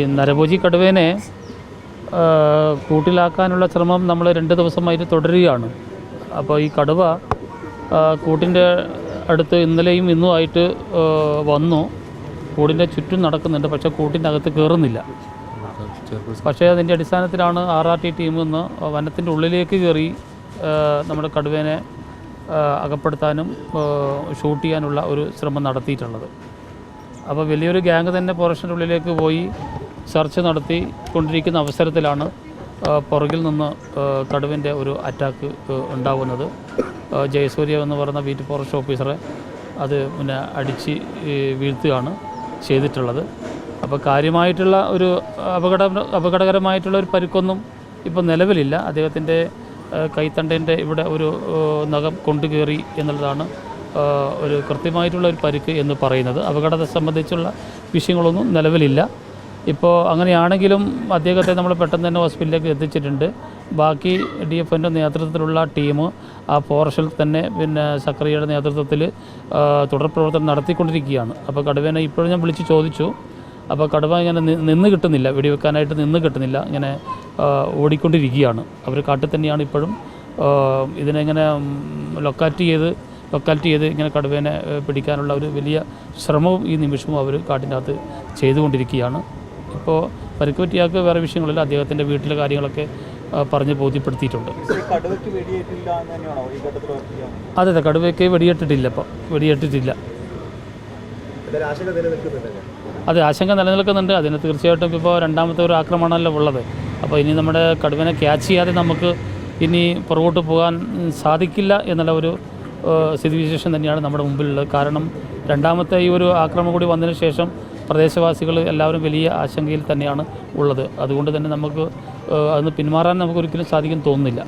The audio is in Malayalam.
നരഭോജി കടുവേനെ കൂട്ടിലാക്കാനുള്ള ശ്രമം നമ്മൾ രണ്ട് ദിവസമായിട്ട് തുടരുകയാണ്. അപ്പോൾ ഈ കടുവ കൂട്ടിന്റെ അടുത്ത് ഇന്നലെയും ഇന്നും ആയിട്ട് വന്നു. കൂടിന്റെ ചുറ്റും നടക്കുന്നുണ്ട് പക്ഷേ കൂട്ടിന്റെ അകത്ത് കയറുന്നില്ല പക്ഷേ അതിന്റെ അടിസ്ഥാനത്തിലാണ് ആർ ആർ ടി ടീം ഇന്ന് വനത്തിന്റെ ഉള്ളിലേക്ക് കയറി നമ്മുടെ കടുവേനെ അകപ്പെടുത്താനും ഷൂട്ട് ചെയ്യാനുള്ള ഒരു ശ്രമം നടത്തിയിട്ടുള്ളത്. അപ്പോൾ വലിയൊരു ഗ്യാങ് തന്നെ ഫോറസ്റ്റിന്റെ ഉള്ളിലേക്ക് പോയി സെർച്ച് നടത്തി കൊണ്ടിരിക്കുന്ന അവസരത്തിലാണ് പുറകിൽ നിന്ന് തടുവിന്റെ ഒരു അറ്റാക്ക് ഉണ്ടാകുന്നത് ജയസൂര്യ എന്ന് പറയുന്ന ബീറ്റ് ഫോറസ്റ്റ് ഓഫീസറെ അത് പിന്നെ അടിച്ച് വീഴ്ത്തുകയാണ് ചെയ്തിട്ടുള്ളത്. അപ്പോൾ കാര്യമായിട്ടുള്ള ഒരു അപകട അപകടകരമായിട്ടുള്ള ഒരു പരിക്കൊന്നും ഇപ്പോൾ നിലവിലില്ല. അദ്ദേഹത്തിന്റെ കൈത്തണ്ടേന്റെ ഇവിടെ ഒരു നഖം കൊണ്ടു കയറി എന്നുള്ളതാണ് ഒരു കൃത്യമായിട്ടുള്ള ഒരു പരുക്ക് എന്ന് പറയുന്നത്. അപകടത്തെ സംബന്ധിച്ചുള്ള വിഷയങ്ങളൊന്നും നിലവിലില്ല. ഇപ്പോൾ അങ്ങനെയാണെങ്കിലും അദ്ദേഹത്തെ നമ്മൾ പെട്ടെന്ന് തന്നെ ഹോസ്പിറ്റലിലേക്ക് എത്തിച്ചിട്ടുണ്ട്. ബാക്കി ഡി എഫ് എന്റെ നേതൃത്വത്തിലുള്ള ടീം ആ ഫോറസ്റ്റിൽ തന്നെ പിന്നെ സക്രിയയുടെ നേതൃത്വത്തിൽ തുടർ പ്രവർത്തനം നടത്തിക്കൊണ്ടിരിക്കുകയാണ്. അപ്പോൾ കടുവേനെ ഇപ്പോഴും ഞാൻ വിളിച്ച് ചോദിച്ചു. അപ്പോൾ കടുവ ഇങ്ങനെ നിന്ന് കിട്ടുന്നില്ല വെടിവെക്കാനായിട്ട് നിന്ന് കിട്ടുന്നില്ല ഇങ്ങനെ ഓടിക്കൊണ്ടിരിക്കുകയാണ്. അവർ കാട്ടിൽ തന്നെയാണ് ഇപ്പോഴും ഇതിനെ ഇങ്ങനെ ലൊക്കാറ്റ് ചെയ്ത് ലൊക്കാലിറ്റി ചെയ്ത് ഇങ്ങനെ കടുവേനെ പിടിക്കാനുള്ള ഒരു വലിയ ശ്രമവും ഈ നിമിഷവും അവർ കാട്ടിന്റെ അകത്ത് ചെയ്തുകൊണ്ടിരിക്കുകയാണ്. ഇപ്പോൾ പരിക്ക് പറ്റിയാൾക്ക് വേറെ വിഷയങ്ങളില്ല. അദ്ദേഹത്തിന്റെ വീട്ടിലെ കാര്യങ്ങളൊക്കെ പറഞ്ഞ് ബോധ്യപ്പെടുത്തിയിട്ടുണ്ട്. അതെ അതെ. കടുവയ്ക്ക് വെടിയേറ്റിട്ടില്ല ഇപ്പോൾ വെടിയേറ്റിട്ടില്ല. അതെ ആശങ്ക നിലനിൽക്കുന്നുണ്ട്. അതിന് തീർച്ചയായിട്ടും ഇപ്പോൾ രണ്ടാമത്തെ ഒരു ആക്രമണമല്ല ഉള്ളത്. അപ്പോൾ ഇനി നമ്മുടെ കടുവനെ ക്യാച്ച് ചെയ്യാതെ നമുക്ക് ഇനി പുറകോട്ട് പോകാൻ സാധിക്കില്ല എന്നുള്ള ഒരു സ്ഥിതിവിശേഷം തന്നെയാണ് നമ്മുടെ മുമ്പിലുള്ളത്. കാരണം രണ്ടാമത്തെ ഈ ഒരു ആക്രമണം കൂടി വന്നതിന് ശേഷം പ്രദേശവാസികൾ എല്ലാവരും വലിയ ആശങ്കയിൽ തന്നെയാണ് ഉള്ളത്. അതുകൊണ്ട് തന്നെ നമുക്ക് അതിന് പിന്മാറാൻ നമുക്ക് ഒരിക്കലും സാധിക്കും തോന്നുന്നില്ല.